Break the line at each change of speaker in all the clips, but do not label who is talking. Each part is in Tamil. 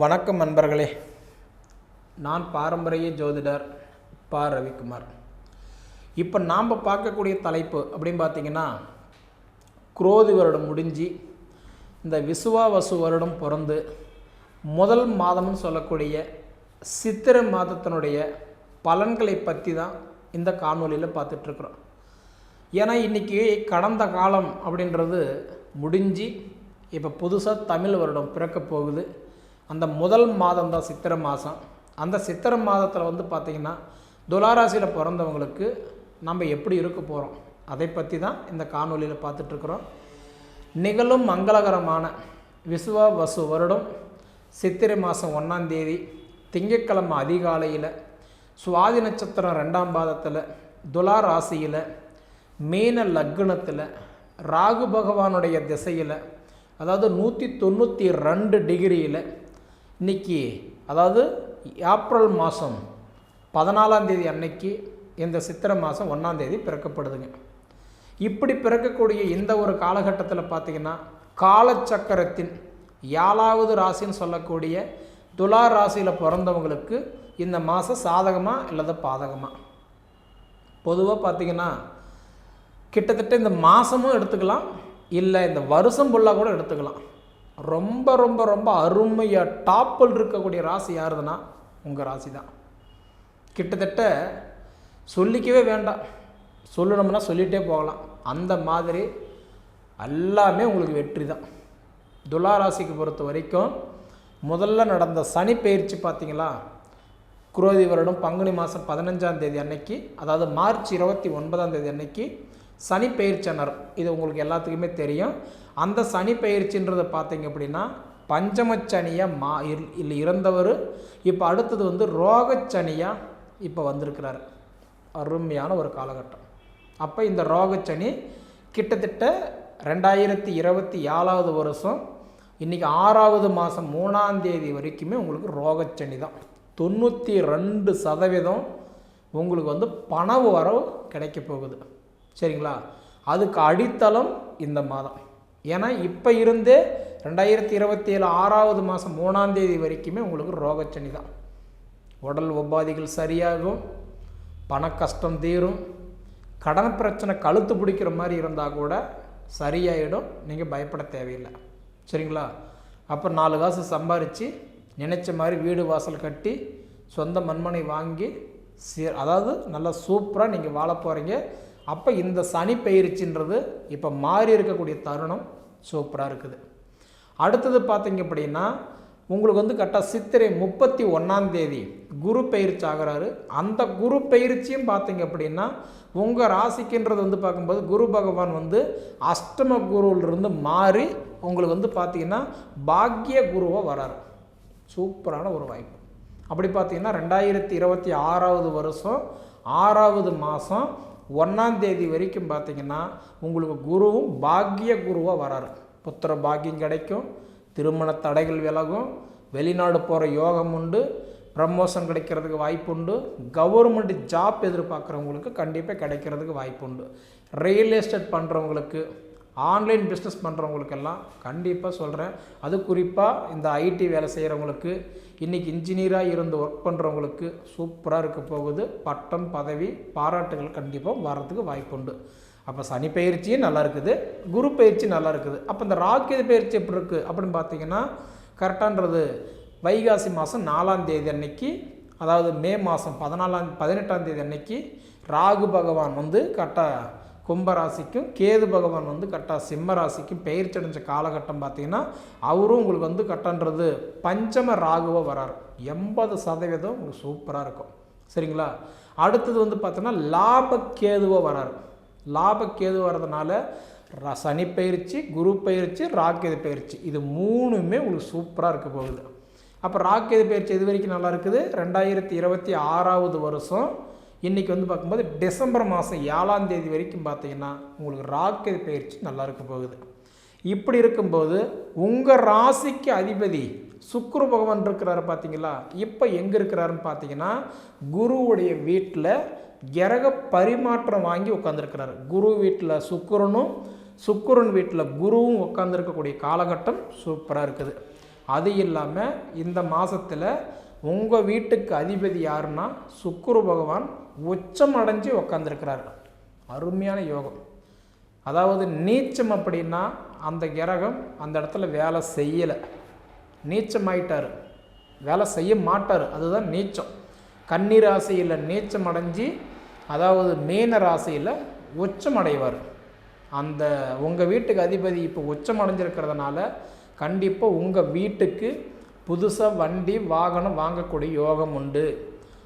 வணக்கம் நண்பர்களே. நான் பாரம்பரிய ஜோதிடர் பா. ரவிக்குமார். இப்போ நாம் பார்க்கக்கூடிய தலைப்பு அப்படின்னு பார்த்தீங்கன்னா குரோதி வருடம் முடிஞ்சு இந்த விசுவாவசு வருடம் பிறந்து முதல் மாதம்னு சொல்லக்கூடிய சித்திரை மாதத்தினுடைய பலன்களை பற்றி தான் இந்த காணொலியில் பார்த்துட்ருக்குறோம். ஏன்னா இன்றைக்கி கடந்த காலம் அப்படின்றது முடிஞ்சு இப்போ புதுசாக தமிழ் வருடம் பிறக்க போகுது. அந்த முதல் மாதம் தான் சித்திரை மாதம். அந்த சித்திரை மாதத்தில் வந்து பார்த்திங்கன்னா துளாராசியில் பிறந்தவங்களுக்கு நம்ம எப்படி இருக்க போகிறோம் அதை பற்றி தான் இந்த காணொலியில் பார்த்துட்ருக்குறோம் நிகழும் மங்களகரமான விசுவ வசு வருடம் சித்திரை மாதம் ஒன்றாம் தேதி திங்கட்கிழமை அதிகாலையில் சுவாதி நட்சத்திரம் ரெண்டாம் பாதத்தில் துலா ராசியில் மீன லக்னத்தில் ராகு பகவானுடைய திசையில் அதாவது நூற்றி தொண்ணூற்றி ரெண்டு டிகிரியில் இன்றைக்கி அதாவது ஏப்ரல் மாதம் பதினாலாம் தேதி அன்னைக்கு இந்த சித்திரை மாதம் ஒன்றாம் தேதி பிறக்கப்படுதுங்க. இப்படி பிறக்கக்கூடிய இந்த ஒரு காலகட்டத்தில் பார்த்திங்கன்னா காலச்சக்கரத்தின் ஏழாவது ராசின்னு சொல்லக்கூடிய துலா ராசியில் பிறந்தவங்களுக்கு இந்த மாதம் சாதகமாக இல்லது பாதகமாக பொதுவாக பார்த்திங்கன்னா கிட்டத்தட்ட இந்த மாதமும் எடுத்துக்கலாம் இல்லை இந்த வருஷம் ஃபுல்லாக கூட எடுத்துக்கலாம். ரொம்ப ரொம்ப ரொம்ப அருமையாக டாப்பில் இருக்கக்கூடிய ராசி யாருதுன்னா உங்கள் ராசி தான் கிட்டத்தட்ட சொல்லிக்கவே வேண்டாம். சொல்லணும்னா சொல்லிகிட்டே போகலாம். அந்த மாதிரி எல்லாமே உங்களுக்கு வெற்றி தான் துலா ராசிக்கு பொறுத்த வரைக்கும் முதல்ல நடந்த சனி பயிற்சி பார்த்தீங்களா குரோதி வருடம் பங்குனி மாதம் பதினஞ்சாம் தேதி அன்னைக்கு அதாவது மார்ச் இருபத்தி ஒன்பதாம் தேதி அன்னைக்கு சனி பயிற்சினர் இது உங்களுக்கு எல்லாத்துக்குமே தெரியும். அந்த சனி பயிற்சின்றதை பார்த்தீங்க அப்படின்னா பஞ்சமச்சனியாக மா இல்லை இறந்தவர். இப்போ அடுத்தது வந்து ரோகச்சனியாக இப்போ வந்திருக்கிறார். அருமையான ஒரு காலகட்டம். அப்போ இந்த ரோகச்சனி கிட்டத்தட்ட ரெண்டாயிரத்தி இருபத்தி ஏழாவது வருஷம் இன்றைக்கி ஆறாவது மாதம் மூணாம் தேதி வரைக்குமே உங்களுக்கு ரோகச்சனி தான். தொண்ணூற்றி ரெண்டு சதவீதம் உங்களுக்கு வந்து பண வரவு கிடைக்க போகுது. சரிங்களா? அதுக்கு அடித்தளம் இந்த மாதம். ஏன்னா இப்போ இருந்தே ரெண்டாயிரத்தி இருபத்தி ஏழு ஆறாவது மாதம் மூணாம் தேதி வரைக்குமே உங்களுக்கு ரோகச்சனி தான். உடல் உபாதிகள் சரியாகும் பண கஷ்டம் தீரும் கடன் பிரச்சனை கழுத்து பிடிக்கிற மாதிரி இருந்தால் கூட சரியாயிடும் நீங்கள் பயப்பட தேவையில்லை. சரிங்களா? அப்போ நாலு காசு சம்பாரித்து நினச்ச மாதிரி வீடு வாசல் கட்டி சொந்த மண்மனை வாங்கி சீ அதாவது நல்லா சூப்பராக நீங்கள் வாழ போகிறீங்க அப்போ இந்த சனி பயிற்சின்றது இப்போ மாறி இருக்கக்கூடிய தருணம் சூப்பராக இருக்குது. அடுத்தது பார்த்தீங்க அப்படின்னா உங்களுக்கு வந்து கரெக்டாக சித்திரை முப்பத்தி ஒன்றாம் தேதி குரு பயிற்சி ஆகிறாரு. அந்த குரு பயிற்சியும் பார்த்தீங்க அப்படின்னா உங்கள் ராசிக்குன்றது வந்து பார்க்கும்போது குரு பகவான் வந்து அஷ்டம குருவிலிருந்து மாறி உங்களுக்கு வந்து பார்த்தீங்கன்னா பாக்ய குருவாக வராரு. சூப்பரான ஒரு வாய்ப்பு. அப்படி பார்த்தீங்கன்னா ரெண்டாயிரத்தி இருபத்தி ஆறாவது வருஷம் ஆறாவது மாதம் ஒன்றாந்தேதி வரைக்கும் பார்த்தீங்கன்னா உங்களுக்கு குருவும் பாக்கிய குருவாக வராரு. புத்திர பாக்கியம் கிடைக்கும் திருமண தடைகள் விலகும் வெளிநாடு போகிற யோகம் உண்டு ப்ரமோஷன் கிடைக்கிறதுக்கு வாய்ப்பு உண்டு கவர்மெண்ட் ஜாப் எதிர்பார்க்குறவங்களுக்கு கண்டிப்பாக கிடைக்கிறதுக்கு வாய்ப்பு உண்டு. ரியல் எஸ்டேட் பண்ணுறவங்களுக்கு ஆன்லைன் பிஸ்னஸ் பண்ணுறவங்களுக்கெல்லாம் கண்டிப்பாக சொல்கிறேன் அது குறிப்பாக இந்த ஐடி வேலை செய்கிறவங்களுக்கு இன்றைக்கி இன்ஜினியராக இருந்து ஒர்க் பண்ணுறவங்களுக்கு சூப்பராக இருக்க போகுது. பட்டம் பதவி பாராட்டுகள் கண்டிப்பாக வர்றதுக்கு வாய்ப்புண்டு அப்போ சனி பயிற்சியும் நல்லா இருக்குது. குரு பயிற்சி நல்லா இருக்குது. அப்போ இந்த ராக்கெது பயிற்சி எப்படி இருக்குது அப்படின்னு பார்த்தீங்கன்னா கரெக்டான்றது வைகாசி மாதம் நாலாம் தேதி அன்னைக்கு அதாவது மே மாதம் பதினாலாம் பதினெட்டாம் தேதி அன்னைக்கு ராகு பகவான் வந்து கரெக்டாக கும்பராசிக்கும் கேது பகவான் வந்து கரெக்டாக சிம்ம ராசிக்கும் பெயர்ச்சி அடைஞ்ச காலகட்டம் பார்த்தீங்கன்னா அவரும் உங்களுக்கு வந்து கட்டன்றது பஞ்சம ராகுவாக வராரு. எண்பது சதவீதம் உங்களுக்கு சூப்பராக இருக்கும். சரிங்களா? அடுத்தது வந்து பார்த்தோன்னா லாபக்கேதுவாக வராரு. லாபக்கேது வர்றதுனால ர- சனி பயிற்சி குரு பயிற்சி ராக்கேது பயிற்சி. இது மூணுமே உங்களுக்கு சூப்பராக இருக்க போகுது. அப்போ ராக்கேது பயிற்சி இது வரைக்கும் நல்லா இருக்குது? ரெண்டாயிரத்தி இருபத்தி ஆறாவது வருஷம் இன்றைக்கி வந்து பார்க்கும்போது டிசம்பர் மாதம் ஏழாம் தேதி வரைக்கும் பார்த்தீங்கன்னா உங்களுக்கு ராக்கெட் பயிற்சி நல்லா இருக்க போகுது. இப்படி இருக்கும்போது உங்கள் ராசிக்கு அதிபதி சுக்குரு பகவான் இருக்கிறாரு பார்த்தீங்களா? இப்போ எங்கே இருக்கிறாருன்னு பார்த்தீங்கன்னா குருவுடைய வீட்டில் கிரக பரிமாற்றம் வாங்கி உட்காந்துருக்கிறாரு குரு வீட்டில் சுக்குரனும் சுக்குரன் வீட்டில் குருவும் உட்காந்துருக்கக்கூடிய காலகட்டம் சூப்பராக இருக்குது. அது இல்லாமல் இந்த மாதத்தில் உங்கள் வீட்டுக்கு அதிபதி யாருன்னா சுக்குரு பகவான் உச்சம் அடைஞ்சு உக்காந்துருக்கிறார். அருமையான யோகம். அதாவது நீச்சம் அப்படின்னா அந்த கிரகம் அந்த இடத்துல வேலை செய்யலை. நீச்சம் ஆயிட்டார். வேலை செய்ய மாட்டார். அதுதான் நீச்சம். கன்னி ராசியில் நீச்சம் அடைஞ்சு அதாவது மீன ராசியில் உச்சம் அடைவார். அந்த உங்கள் வீட்டுக்கு அதிபதி இப்போ உச்சம் அடைஞ்சிருக்கிறதுனால கண்டிப்பாக உங்கள் வீட்டுக்கு புதுசாக வண்டி வாகனம் வாங்கக்கூடிய யோகம் உண்டு.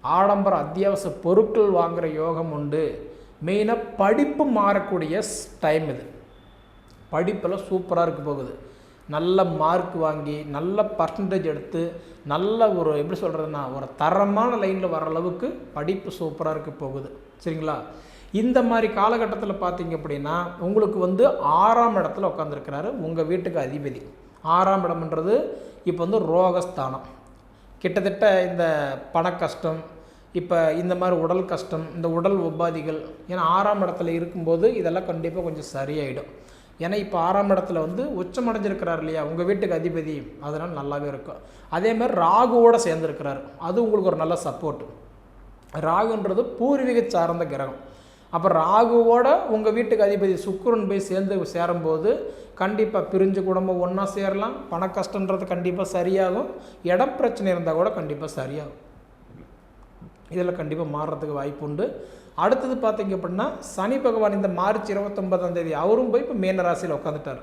ஆடம்பர அத்தியாவசிய பொருட்கள் வாங்குகிற யோகம் உண்டு. மெயினாக படிப்பு மாறக்கூடிய டைம் இது. படிப்பெல்லாம் சூப்பராக இருக்க போகுது. நல்ல மார்க் வாங்கி நல்ல பர்சன்டேஜ் எடுத்து நல்ல ஒரு எப்படி சொல்கிறதுனா ஒரு தரமான லைனில் வர அளவுக்கு படிப்பு சூப்பராக இருக்க போகுது. சரிங்களா? இந்த மாதிரி காலகட்டத்தில் பார்த்தீங்க அப்படின்னா உங்களுக்கு வந்து ஆறாம் இடத்துல உட்காந்துருக்கிறாரு உங்கள் வீட்டுக்கு அதிபதி. ஆறாம் இடம்ன்றது இப்போ வந்து ரோகஸ்தானம். கிட்டத்தட்ட இந்த பண கஷ்டம் இப்போ இந்த மாதிரி உடல் கஷ்டம் இந்த உடல் உபாதிகள் ஏன்னா ஆறாம் இடத்துல இருக்கும்போது இதெல்லாம் கண்டிப்பாக கொஞ்சம் சரியாயிடும். ஏன்னா இப்போ ஆறாம் இடத்துல வந்து உச்சம் அடைஞ்சிருக்கிறார் இல்லையா? உங்கள் வீட்டுக்கு அதிபதி அதனால் நல்லாவே இருக்கும். அதே மாதிரி ராகுவோடு சேர்ந்துருக்கிறார். அது உங்களுக்கு ஒரு நல்ல சப்போர்ட் ராகுன்றது பூர்வீக சார்ந்த கிரகம். அப்போ ராகுவோட உங்கள் வீட்டுக்கு அதிபதி சுக்கிரன் போய் சேர்ந்து சேரும்போது கண்டிப்பாக பிரிஞ்சு குடும்பம் ஒன்றா சேரலாம். பண கஷ்டன்றது கண்டிப்பாக சரியாகும். இடம் பிரச்சனை இருந்தால் கூட கண்டிப்பாக சரியாகும். இதில் கண்டிப்பாக மாறுறதுக்கு வாய்ப்பு உண்டு. அடுத்தது பார்த்தீங்க அப்படின்னா சனி பகவான் இந்த மார்ச் இருபத்தொன்பதாம் தேதி அவரும் போய் இப்போ மீன ராசியில் உட்காந்துட்டார்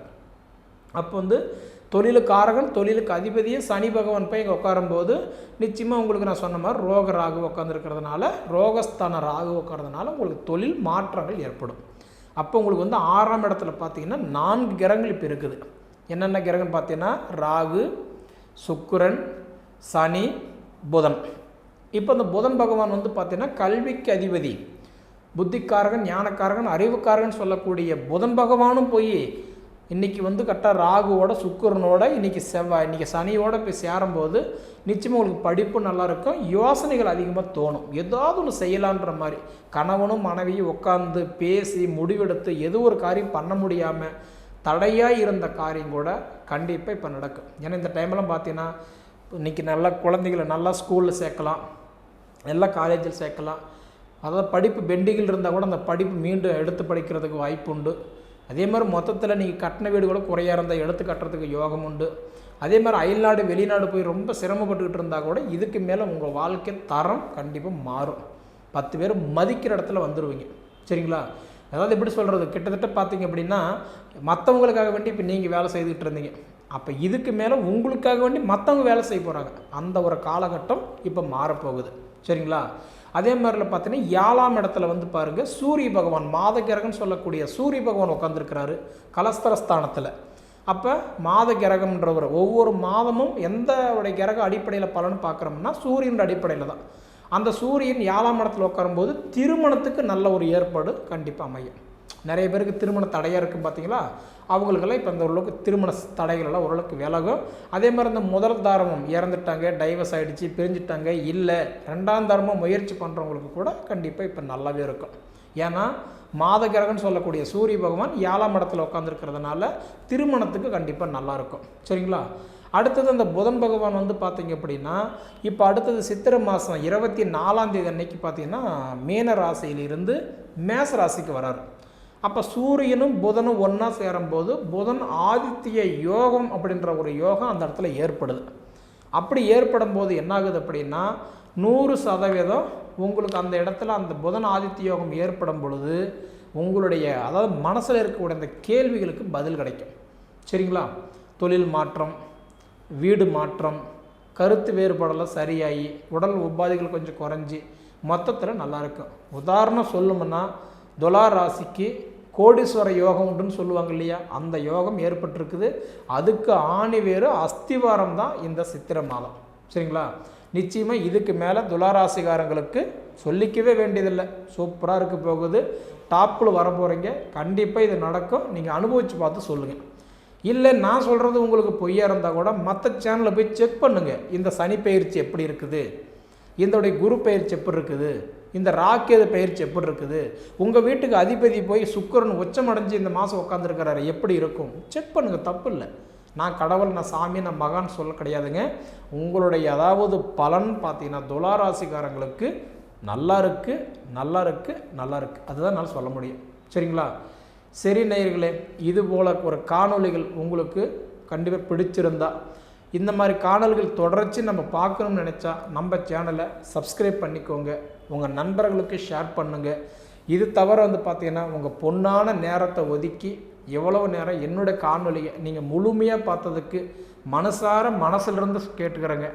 அப்போ வந்து தொழிலுக்காரகன் தொழிலுக்கு அதிபதியே சனி பகவான் போய் இங்கே உட்காரும்போது நிச்சயமாக உங்களுக்கு நான் சொன்ன மாதிரி ரோக ராகு உட்காந்துருக்கிறதுனால ரோகஸ்தான ராகு உட்காரதுனால உங்களுக்கு தொழில் மாற்றங்கள் ஏற்படும். அப்போ உங்களுக்கு வந்து ஆறாம் இடத்துல பார்த்தீங்கன்னா நான்கு கிரகங்கள் இப்போ இருக்குது. என்னென்ன கிரகம்னு பார்த்தீங்கன்னா ராகு சுக்கரன் சனி புதன். இப்போ இந்த புதன் பகவான் வந்து பார்த்தீங்கன்னா கல்விக்கு அதிபதி. புத்திக்காரகன் ஞானக்காரகன் அறிவுக்காரகன் சொல்லக்கூடிய புதன் பகவானும் போய் இன்றைக்கி வந்து கரெக்டாக ராகுவோட சுக்கரனோட இன்றைக்கி செவ்வாய் இன்றைக்கி சனியோட போய் சேரும்போது நிச்சயமாக உங்களுக்கு படிப்பு நல்லாயிருக்கும் யோசனைகள் அதிகமாக தோணும். ஏதாவது ஒன்று செய்யலான்ற மாதிரி. கணவனும் மனைவியும் உட்காந்து பேசி முடிவெடுத்து எது ஒரு காரியம் பண்ண முடியாமல் தடையாக இருந்த காரியம் கூட கண்டிப்பாக இப்போ நடக்கும். ஏன்னா இந்த டைம்லாம் பார்த்தீங்கன்னா இன்றைக்கி நல்லா குழந்தைகளை நல்லா ஸ்கூலில் சேர்க்கலாம் நல்லா காலேஜில் சேர்க்கலாம். அதாவது படிப்பு பெண்டிங்கில் இருந்தால் கூட அந்த படிப்பு மீண்டும் எடுத்து படிக்கிறதுக்கு வாய்ப்பு உண்டு அதே மாதிரி மொத்தத்தில் நீங்கள் கட்டின வீடு கூட குறையாக இருந்தால் எடுத்து கட்டுறதுக்கு யோகம் உண்டு. அதே மாதிரி அயல்நாடு வெளிநாடு போய் ரொம்ப சிரமப்பட்டுக்கிட்டு இருந்தால் கூட இதுக்கு மேலே உங்கள் வாழ்க்கை தரம் கண்டிப்பாக மாறும். பத்து பேர் மதிக்கிற இடத்துல வந்துடுவீங்க சரிங்களா? அதாவது எப்படி சொல்கிறது கிட்டத்தட்ட பார்த்தீங்க அப்படின்னா மற்றவங்களுக்காக வேண்டி இப்போ நீங்கள் வேலை செய்துக்கிட்டு இருந்தீங்க. அப்போ இதுக்கு மேலே உங்களுக்காக வேண்டி மற்றவங்க வேலை செய்ய போகிறாங்க அந்த ஒரு காலகட்டம் இப்போ மாறப்போகுது. சரிங்களா? அதே மாதிரில பார்த்தீங்கன்னா ஏழாம் இடத்துல வந்து பாருங்கள் சூரிய பகவான் மாத கிரகம்னு சொல்லக்கூடிய சூரிய பகவான் உட்காந்துருக்கிறாரு கலஸ்தரஸ்தானத்தில். அப்போ மாத கிரகம்ன்றவர் ஒவ்வொரு மாதமும் எந்த உடைய கிரக அடிப்படையில் பலன் பார்க்குறோம்னா சூரியன் அடிப்படையில் தான். அந்த சூரியன் ஏழாம் இடத்துல உட்காரும்போது திருமணத்துக்கு நல்ல ஒரு ஏற்பாடு கண்டிப்பாக அமையும். நிறைய பேருக்கு திருமண தடையாக இருக்குது பார்த்தீங்களா அவங்களுக்கெல்லாம் இப்போ இந்த ஓரளவுக்கு திருமண தடைகளெல்லாம் ஓரளவுக்கு விலகும். அதே மாதிரி இந்த முதல் தாரமும் இறந்துட்டாங்க டைவர்ஸ் ஆகிடுச்சு பிரிஞ்சுட்டாங்க இல்லை ரெண்டாம் தாரமும் முயற்சி பண்ணுறவங்களுக்கு கூட கண்டிப்பாக இப்போ நல்லாவே இருக்கும். ஏன்னா மாத கிரகம்னு சொல்லக்கூடிய சூரிய பகவான் ஏழாம் இடத்துல உட்காந்துருக்கிறதுனால திருமணத்துக்கு கண்டிப்பாக நல்லாயிருக்கும் சரிங்களா? அடுத்தது அந்த புதன் பகவான் வந்து பார்த்தீங்க அப்படின்னா இப்போ அடுத்தது சித்திரை மாதம் இருபத்தி நாலாம் தேதி அன்னைக்கு பார்த்தீங்கன்னா மீன ராசியிலிருந்து மேச ராசிக்கு வராரு. அப்போ சூரியனும் புதனும் ஒன்றா சேரும்போது புதன் ஆதித்ய யோகம் அப்படின்ற ஒரு யோகம் அந்த இடத்துல ஏற்படுது. அப்படி ஏற்படும் போது என்னாகுது அப்படின்னா நூறு சதவீதம் உங்களுக்கு அந்த இடத்துல அந்த புதன் ஆதித்ய யோகம் ஏற்படும் பொழுது உங்களுடைய அதாவது மனசில் இருக்கக்கூடிய அந்த கேள்விகளுக்கு பதில் கிடைக்கும். சரிங்களா? தொழில் மாற்றம் வீடு மாற்றம் கருத்து வேறுபாடெல்லாம் சரியாகி உடல் உபாதைகள் கொஞ்சம் குறைஞ்சி மொத்தத்தில் நல்லாயிருக்கும் உதாரணம் சொல்லணும்னா துலா ராசிக்கு கோடீஸ்வர யோகம் உண்டுன்னு சொல்லுவாங்க இல்லையா? அந்த யோகம் ஏற்பட்டிருக்குது. அதுக்கு ஆணி வேறு அஸ்திவாரம் தான் இந்த சித்திரை மாதம். சரிங்களா? நிச்சயமாக இதுக்கு மேலே துளாராசிகாரங்களுக்கு சொல்லிக்கவே வேண்டியதில்லை. சூப்பராக இருக்க போகுது. டாப்பில் வர போகிறீங்க கண்டிப்பாக இது நடக்கும். நீங்கள் அனுபவித்து பார்த்து சொல்லுங்கள் இல்லை நான் சொல்கிறது உங்களுக்கு பொய்யாக இருந்தால் கூட மற்ற சேனலில் போய் செக் பண்ணுங்கள் இந்த சனி பயிற்சி எப்படி இருக்குது? இதோடைய குரு பயிற்சி எப்படி இருக்குது? இந்த ராக்கேது பயிற்சி எப்படி இருக்குது உங்கள் வீட்டுக்கு அதிபதி போய் சுக்கரன் உச்சமடைஞ்சு இந்த மாதம் உட்காந்துருக்கிறாரு எப்படி இருக்கும்? செக் பண்ணுங்கள் தப்பு இல்லை. நான் கடவுள் நான் சாமி நான் மகான் சொல்ல கிடையாதுங்க. உங்களுடைய அதாவது பலன் பார்த்தீங்கன்னா துளாராசிக்காரங்களுக்கு நல்லா இருக்குது நல்லா இருக்குது நல்லா இருக்குது அதுதான் நான் சொல்ல முடியும். சரிங்களா? சரி நேயர்களே இது போல் ஒரு காணொளிகள் உங்களுக்கு கண்டிப்பாக பிடிச்சிருந்தா இந்த மாதிரி காணல்கள் தொடர்ச்சி நம்ம பார்க்கணும்னு நினச்சா நம்ம சேனலை சப்ஸ்கிரைப் பண்ணிக்கோங்க. உங்கள் நண்பர்களுக்கு ஷேர் பண்ணுங்கள் இது தவிர வந்து பார்த்தீங்கன்னா உங்கள் பொன்னான நேரத்தை ஒதுக்கி எவ்வளவு நேரம் என்னுடைய காணொலியை நீங்கள் முழுமையாக பார்த்ததுக்கு மனசார மனசிலிருந்து கேட்டுக்கிறேங்க.